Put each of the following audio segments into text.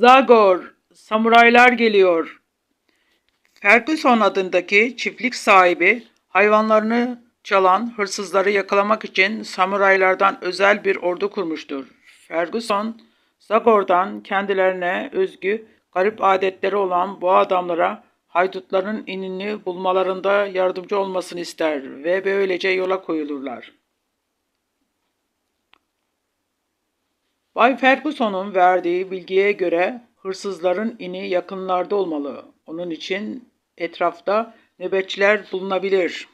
Zagor, samuraylar geliyor. Ferguson adındaki çiftlik sahibi hayvanlarını çalan hırsızları yakalamak için samuraylardan özel bir ordu kurmuştur. Ferguson, Zagor'dan kendilerine özgü garip adetleri olan bu adamlara haydutların inini bulmalarında yardımcı olmasını ister ve böylece yola koyulurlar. Bay Ferguson'un verdiği bilgiye göre hırsızların ini yakınlarda olmalı. Onun için etrafta nöbetçiler bulunabilir.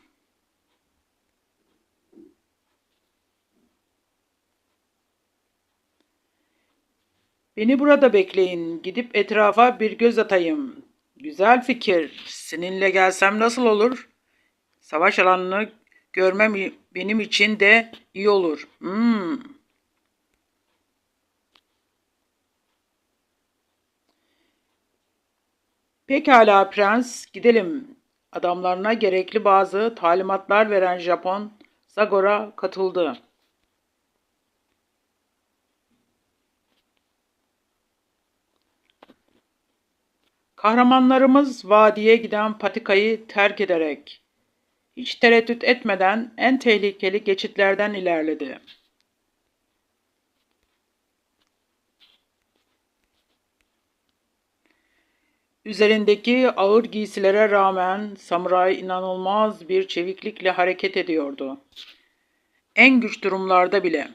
Beni burada bekleyin. Gidip etrafa bir göz atayım. Güzel fikir. Seninle gelsem nasıl olur? Savaş alanını görmem benim için de iyi olur. Hmm. Pekala prens, gidelim. Adamlarına gerekli bazı talimatlar veren Japon Zagor'a katıldı. Kahramanlarımız vadiye giden patikayı terk ederek hiç tereddüt etmeden en tehlikeli geçitlerden ilerledi. Üzerindeki ağır giysilere rağmen samuray inanılmaz bir çeviklikle hareket ediyordu. En güç durumlarda bile.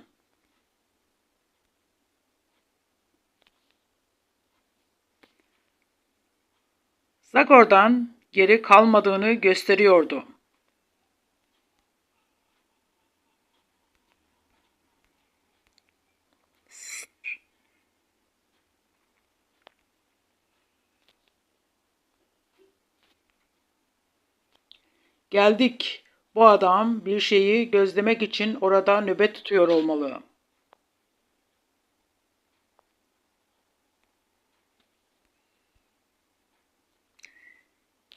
Zagor'dan geri kalmadığını gösteriyordu. Geldik. Bu adam bir şeyi gözlemek için orada nöbet tutuyor olmalı.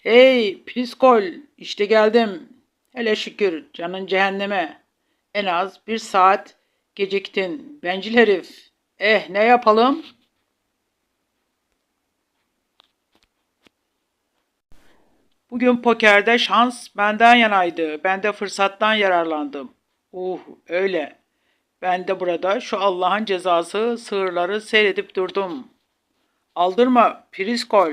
Hey Priskol, işte geldim. Hele şükür canın cehenneme. En az bir saat geciktin. Bencil herif. Eh ne yapalım? Bugün pokerde şans benden yanaydı. Ben de fırsattan yararlandım. Uh öyle. Ben de burada şu Allah'ın cezası sığırları seyredip durdum. Aldırma Priskol.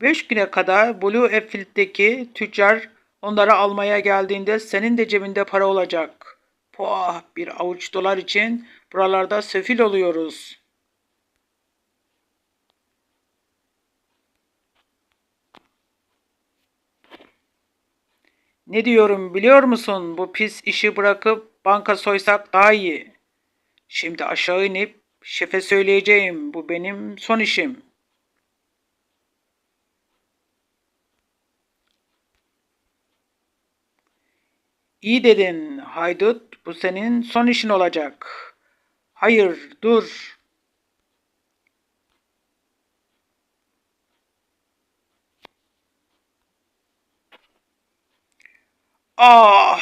Beş güne kadar Blue Field'deki tüccar onları almaya geldiğinde senin de cebinde para olacak. Poah bir avuç dolar için buralarda sefil oluyoruz. Ne diyorum biliyor musun? Bu pis işi bırakıp banka soysak daha iyi. Şimdi aşağı inip şefe söyleyeceğim. Bu benim son işim.'' İyi dedin haydut, bu senin son işin olacak. Hayır, dur. Ah!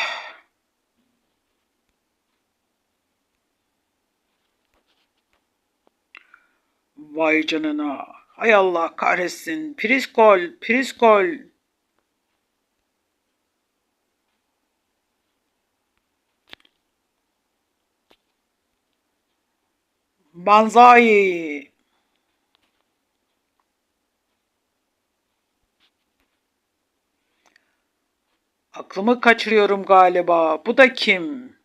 Vay canına. Hay Allah kahretsin. Priskol, Priskol. Banzai. Aklımı kaçırıyorum galiba. Bu da kim?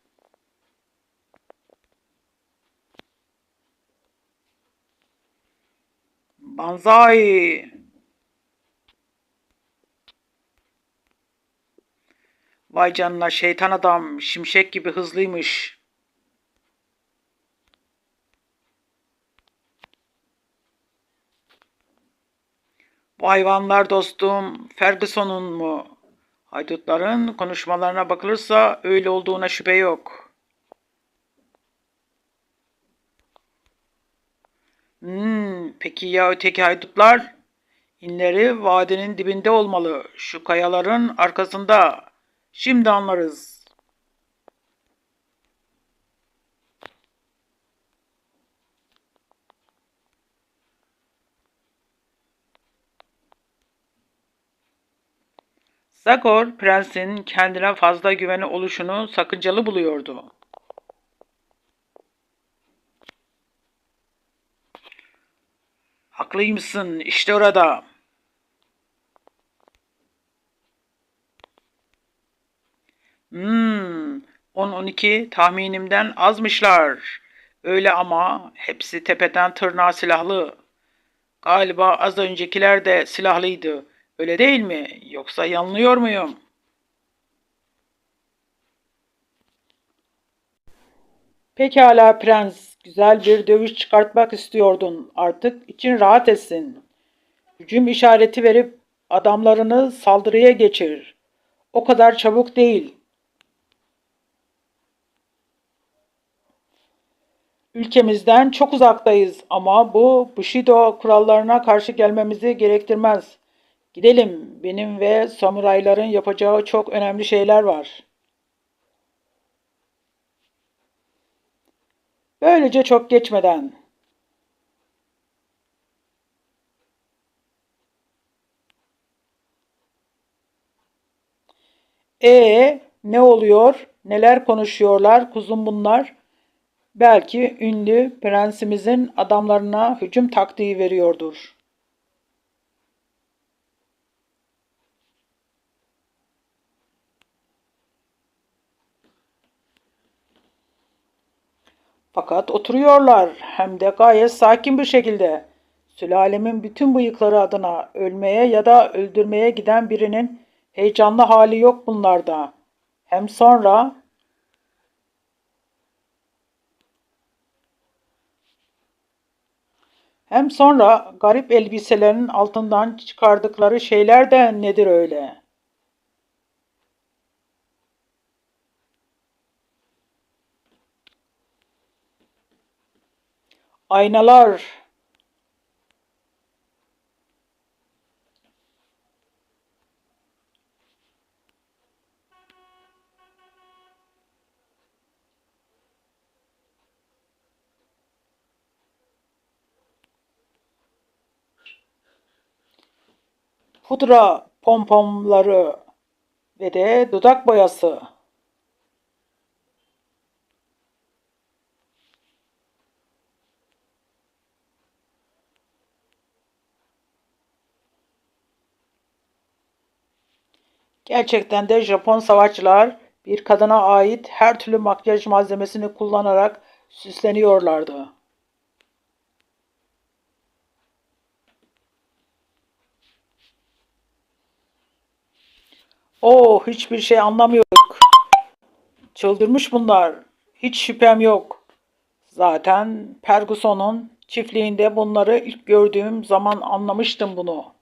Banzai. Vay canına şeytan adam şimşek gibi hızlıymış. Bu hayvanlar dostum Ferguson'un mu? Haydutların konuşmalarına bakılırsa öyle olduğuna şüphe yok. Hmm, peki ya öteki haydutlar? İnleri vadinin dibinde olmalı. Şu kayaların arkasında. Şimdi anlarız. Zagor, prensin kendine fazla güveni oluşunu sakıncalı buluyordu. Haklıymışsın, işte orada. Hmm, 10-12 tahminimden azmışlar. Öyle ama hepsi tepeden tırnağa silahlı. Galiba az öncekiler de silahlıydı. Öyle değil mi? Yoksa yanılıyor muyum? Pekala prens, güzel bir dövüş çıkartmak istiyordun. Artık için rahat etsin. Hücum işareti verip adamlarını saldırıya geçir. O kadar çabuk değil. Ülkemizden çok uzaktayız ama bu Bushido kurallarına karşı gelmemizi gerektirmez. Gidelim. Benim ve samurayların yapacağı çok önemli şeyler var. Böylece çok geçmeden E ne oluyor? Neler konuşuyorlar kuzum bunlar? Belki ünlü prensimizin adamlarına hücum taktiği veriyordur. Fakat oturuyorlar hem de gayet sakin bir şekilde. Sülalemin bütün bıyıkları adına ölmeye ya da öldürmeye giden birinin heyecanlı hali yok bunlarda. Hem sonra hem sonra garip elbiselerin altından çıkardıkları şeyler de nedir öyle? Aynalar. Pudra pompomları ve de dudak boyası. Gerçekten de Japon savaşçılar bir kadına ait her türlü makyaj malzemesini kullanarak süsleniyorlardı. Oh, hiçbir şey anlamıyorduk. Çıldırmış bunlar. Hiç şüphem yok. Zaten Ferguson'un çiftliğinde bunları ilk gördüğüm zaman anlamıştım bunu.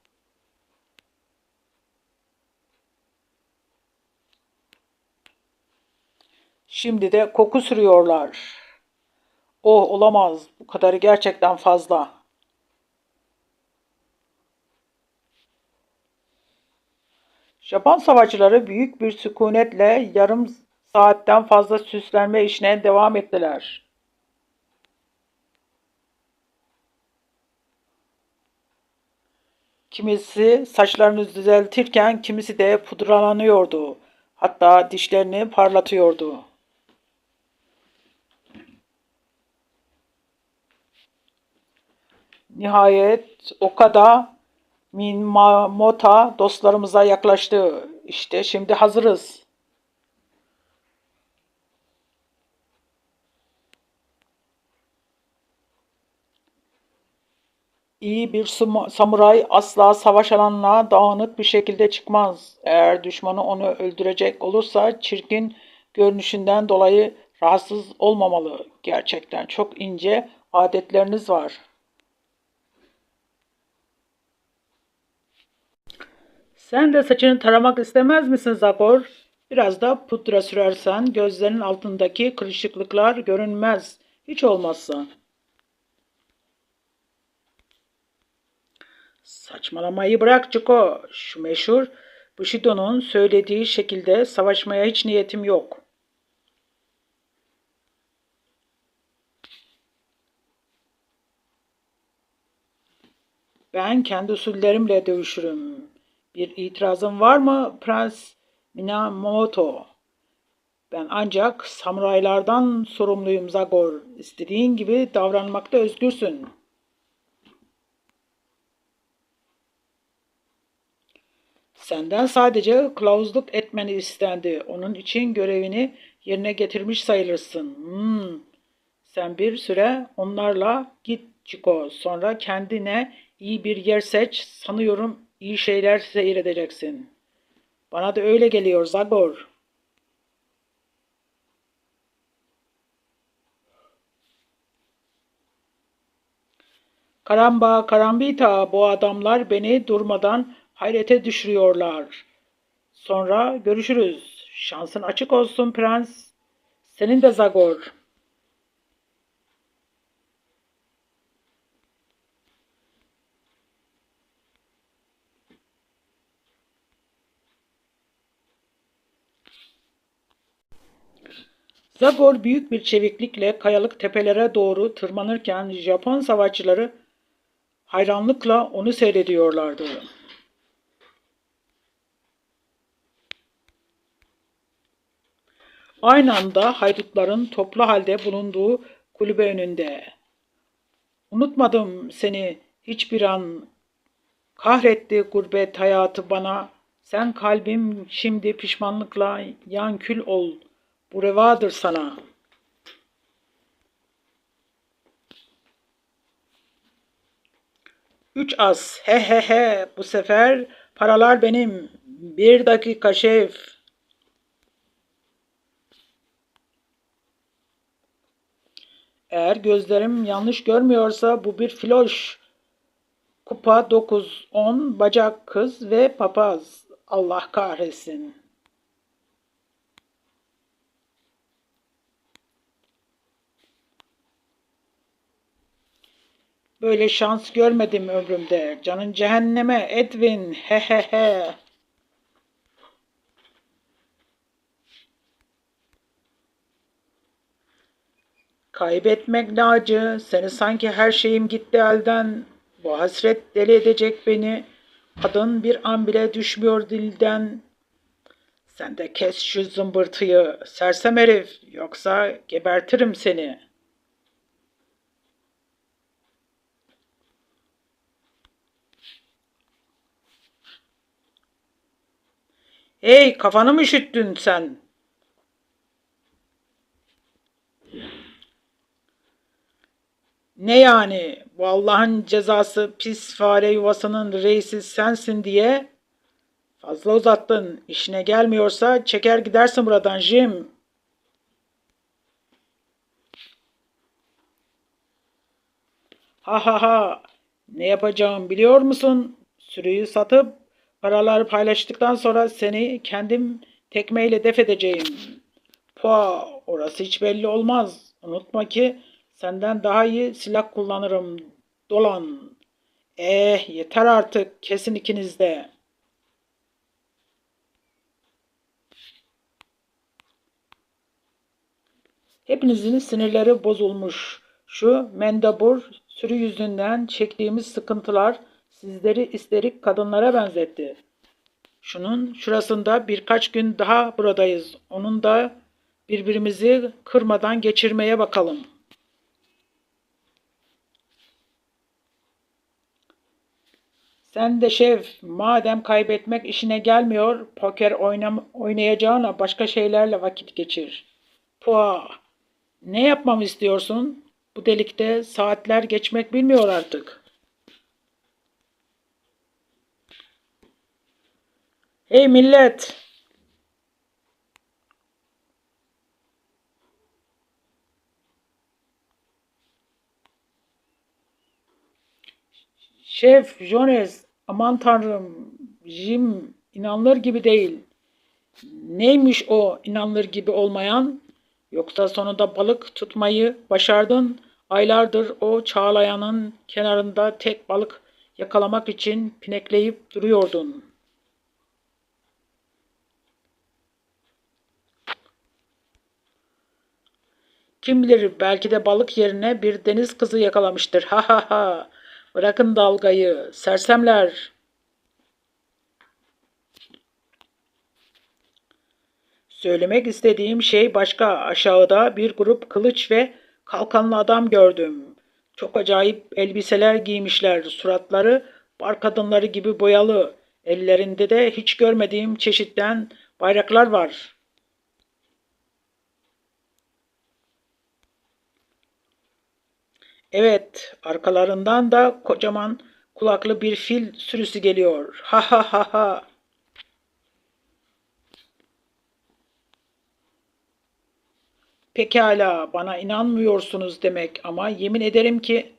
Şimdi de koku sürüyorlar. Oh olamaz. Bu kadarı gerçekten fazla. Japon savaşçıları büyük bir sükunetle yarım saatten fazla süslenme işine devam ettiler. Kimisi saçlarını düzeltirken kimisi de pudralanıyordu. Hatta dişlerini parlatıyordu. Nihayet Okada Minamota dostlarımıza yaklaştı. İşte şimdi hazırız. İyi bir samuray asla savaş alanına dağınık bir şekilde çıkmaz. Eğer düşmanı onu öldürecek olursa çirkin görünüşünden dolayı rahatsız olmamalı. Gerçekten çok ince adetleriniz var. Sen de saçını taramak istemez misin Zakor? Biraz da pudra sürersen gözlerinin altındaki kırışıklıklar görünmez. Hiç olmazsa. Saçmalamayı bırak Ciko. Şu meşhur Bushido'nun söylediği şekilde savaşmaya hiç niyetim yok. Ben kendi usullerimle dövüşürüm. Bir itirazın var mı Prens Minamoto? Ben ancak samuraylardan sorumluyum Zagor. İstediğin gibi davranmakta özgürsün. Senden sadece kılavuzluk etmeni istendi. Onun için görevini yerine getirmiş sayılırsın. Hmm. Sen bir süre onlarla git Chico. Sonra kendine iyi bir yer seç. Sanıyorum iyi şeyler seyredeceksin. Bana da öyle geliyor Zagor. Karamba, karambita bu adamlar beni durmadan hayrete düşürüyorlar. Sonra görüşürüz. Şansın açık olsun prens. Senin de Zagor. Zagor büyük bir çeviklikle kayalık tepelere doğru tırmanırken Japon savaşçıları hayranlıkla onu seyrediyorlardı. Aynı anda haydutların toplu halde bulunduğu kulübe önünde. Unutmadım seni hiçbir an. Kahretti gurbet hayatı bana. Sen kalbim şimdi pişmanlıkla yan kül ol. Bu revadır sana. Üç as. He he he. Bu sefer paralar benim. Bir dakika şef. Eğer gözlerim yanlış görmüyorsa bu bir filoş. Kupa 9, 10, bacak kız ve papaz. Allah kahretsin. Böyle şans görmedim ömrümde. Canın cehenneme Edwin. He he he. Kaybetmek ne acı. Seni sanki her şeyim gitti elden. Bu hasret deli edecek beni. Adın bir an bile düşmüyor dilden. Sen de kes şu zımbırtıyı. Sersem herif. Yoksa gebertirim seni. Hey kafanı mı üşüttün sen? Ne yani? Bu Allah'ın cezası pis fare yuvasının reisi sensin diye fazla uzattın. İşine gelmiyorsa çeker gidersin buradan Jim. Ha ha ha. Ne yapacağım biliyor musun? Sürüyü satıp paraları paylaştıktan sonra seni kendim tekmeyle def edeceğim. Pua, orası hiç belli olmaz. Unutma ki Senden daha iyi silah kullanırım. Dolan. Eh yeter artık. Kesin ikiniz de. Hepinizin sinirleri bozulmuş. Şu mendabur sürü yüzünden çektiğimiz sıkıntılar sizleri isterik kadınlara benzetti. Şunun şurasında birkaç gün daha buradayız. Onun da birbirimizi kırmadan geçirmeye bakalım.'' Sen de şef, madem kaybetmek işine gelmiyor, poker oynam oynayacağına başka şeylerle vakit geçir. Pua, ne yapmamı istiyorsun? Bu delikte saatler geçmek bilmiyor artık. Hey millet! Şef Jones, aman tanrım, Jim inanılır gibi değil. Neymiş o inanılır gibi olmayan? Yoksa sonunda balık tutmayı başardın. Aylardır o çağlayanın kenarında tek balık yakalamak için pinekleyip duruyordun. Kim bilir belki de balık yerine bir deniz kızı yakalamıştır. Ha ha ha. Bırakın dalgayı. Sersemler. Söylemek istediğim şey başka. Aşağıda bir grup kılıç ve kalkanlı adam gördüm. Çok acayip elbiseler giymişler. Suratları bar kadınları gibi boyalı. Ellerinde de hiç görmediğim çeşitten bayraklar var.'' Evet, arkalarından da kocaman kulaklı bir fil sürüsü geliyor. Ha ha ha ha. Pekala, bana inanmıyorsunuz demek ama yemin ederim ki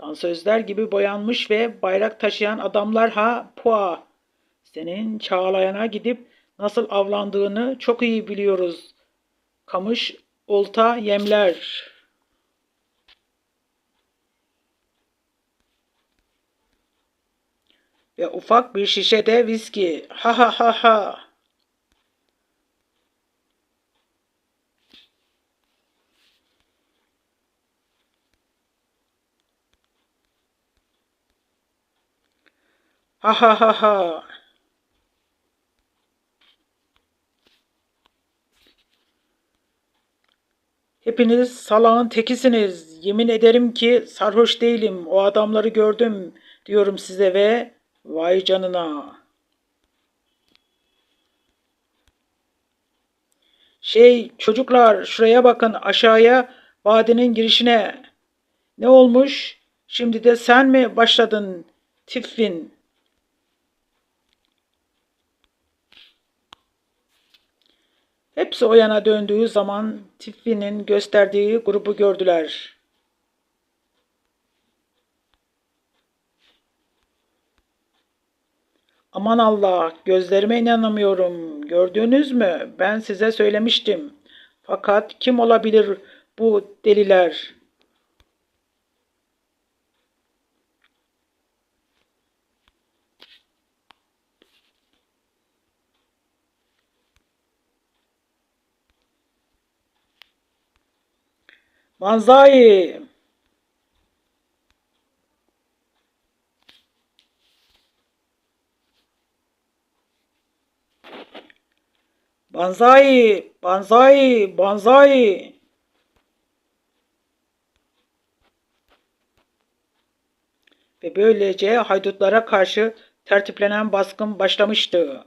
dansözler gibi boyanmış ve bayrak taşıyan adamlar ha pua. Senin Çağlayan'a gidip nasıl avlandığını çok iyi biliyoruz. Kamış, olta, yemler. Ve ufak bir şişe de viski. Ha ha ha ha. Ha ha ha ha. Hepiniz salağın tekisiniz. Yemin ederim ki sarhoş değilim. O adamları gördüm diyorum size ve vay canına. Şey çocuklar şuraya bakın aşağıya vadinin girişine. Ne olmuş? Şimdi de sen mi başladın Tiffin? Hepsi o yana döndüğü zaman Tiffin'in gösterdiği grubu gördüler. Aman Allah, gözlerime inanamıyorum. Gördünüz mü? Ben size söylemiştim. Fakat kim olabilir bu deliler? Manzai. Banzai, banzai, banzai. Ve böylece haydutlara karşı tertiplenen baskın başlamıştı.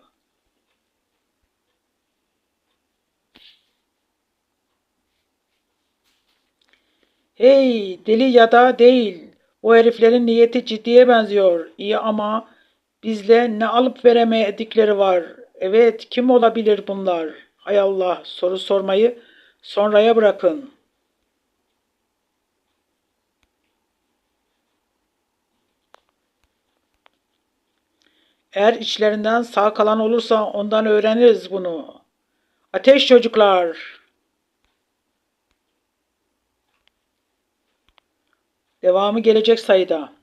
Hey deli ya da değil. O heriflerin niyeti ciddiye benziyor. İyi ama bizle ne alıp veremedikleri var. Evet kim olabilir bunlar? Hay Allah soru sormayı sonraya bırakın. Eğer içlerinden sağ kalan olursa ondan öğreniriz bunu. Ateş çocuklar. Devamı gelecek sayıda.